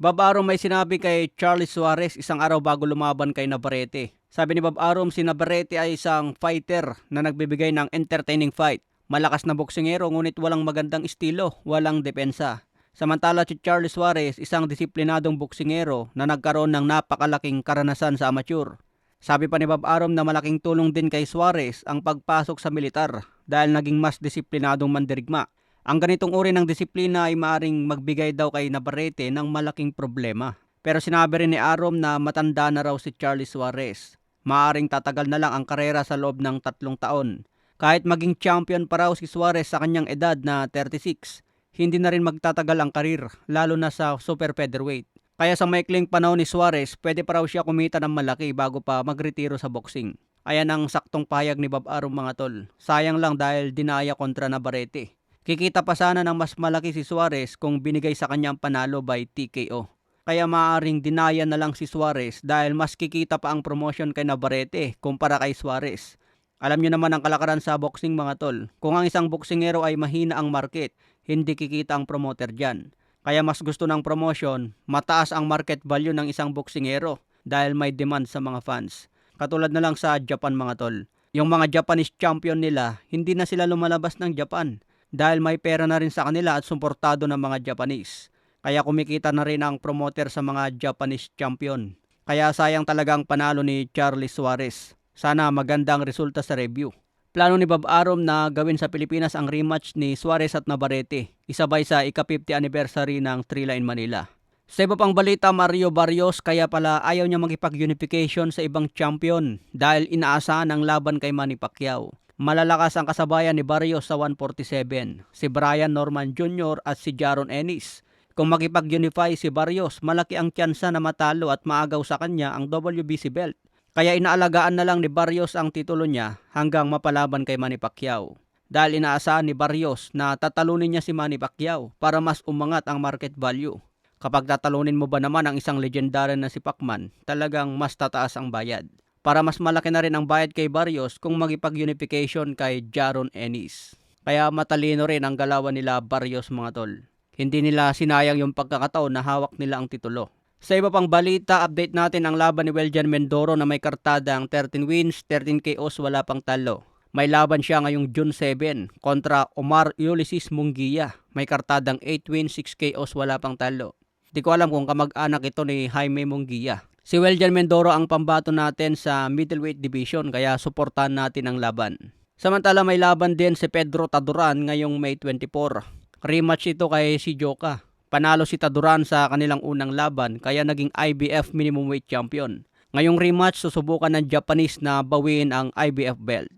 Bob Arum may sinabi kay Charlie Suarez isang araw bago lumaban kay Navarrete. Sabi ni Bob Arum, si Navarrete ay isang fighter na nagbibigay ng entertaining fight. Malakas na boksingero ngunit walang magandang estilo, walang depensa. Samantala si Charlie Suarez, isang disiplinadong boksingero na nagkaroon ng napakalaking karanasan sa amateur. Sabi pa ni Bob Arum na malaking tulong din kay Suarez ang pagpasok sa militar dahil naging mas disiplinadong mandirigma. Ang ganitong uri ng disiplina ay maaring magbigay daw kay Navarrete ng malaking problema. Pero sinabi rin ni Arum na matanda na raw si Charlie Suarez. Maaring tatagal na lang ang karera sa loob ng tatlong taon. Kahit maging champion pa raw si Suarez sa kanyang edad na 36, hindi na rin magtatagal ang karir, lalo na sa super featherweight. Kaya sa maikling panahon ni Suarez, pwede pa raw siya kumita ng malaki bago pa magretiro sa boxing. Ayan ang saktong payag ni Bob Arum mga tol. Sayang lang dahil dinaya kontra Navarrete. Kikita pa sana ng mas malaki si Suarez kung binigay sa kanyang panalo by TKO. Kaya maaaring dinaya na lang si Suarez dahil mas kikita pa ang promotion kay Navarrete kumpara kay Suarez. Alam nyo naman ang kalakaran sa boxing mga tol. Kung ang isang boksingero ay mahina ang market, hindi kikita ang promoter dyan. Kaya mas gusto ng promotion, mataas ang market value ng isang boksingero dahil may demand sa mga fans. Katulad na lang sa Japan mga tol. Yung mga Japanese champion nila, hindi na sila lumalabas ng Japan dahil may pera na rin sa kanila at suportado ng mga Japanese. Kaya kumikita na rin ang promoter sa mga Japanese champion. Kaya sayang talaga ang panalo ni Charlie Suarez. Sana magandang resulta sa review. Plano ni Bob Arum na gawin sa Pilipinas ang rematch ni Suarez at Navarrete, isabay sa ika-50 anniversary ng Trila in Manila. Sa iba pang balita, Mario Barrios kaya pala ayaw niya makipag-unification sa ibang champion dahil inaasahan ang laban kay Manny Pacquiao. Malalakas ang kasabayan ni Barrios sa 147, si Brian Norman Jr. at si Jaron Ennis. Kung makipag-unify si Barrios, malaki ang tsansa na matalo at maagaw sa kanya ang WBC belt. Kaya inaalagaan na lang ni Barrios ang titulo niya hanggang mapalaban kay Manny Pacquiao. Dahil inaasahan ni Barrios na tatalunin niya si Manny Pacquiao para mas umangat ang market value. Kapag tatalunin mo ba naman ang isang legendary na si Pacman, talagang mas tataas ang bayad. Para mas malaki na rin ang bayad kay Barrios kung magipag-unification kay Jaron Ennis. Kaya matalino rin ang galawan nila Barrios mga tol. Hindi nila sinayang yung pagkakataon na hawak nila ang titulo. Sa iba pang balita, update natin ang laban ni Weljan Mendoro na may kartadang 13 wins, 13 KOs, wala pang talo. May laban siya ngayong June 7 kontra Omar Ulysses Mungia. May kartadang 8 wins, 6 KOs, wala pang talo. Di ko alam kung kamag-anak ito ni Jaime Mungia. Si Weljan Mendoro ang pambato natin sa middleweight division kaya suportahan natin ang laban. Samantala may laban din si Pedro Taduran ngayong May 24. Rematch ito kay si Joka. Panalo si Taduran sa kanilang unang laban kaya naging IBF minimum weight champion. Ngayong rematch susubukan ng Japanese na bawiin ang IBF belt.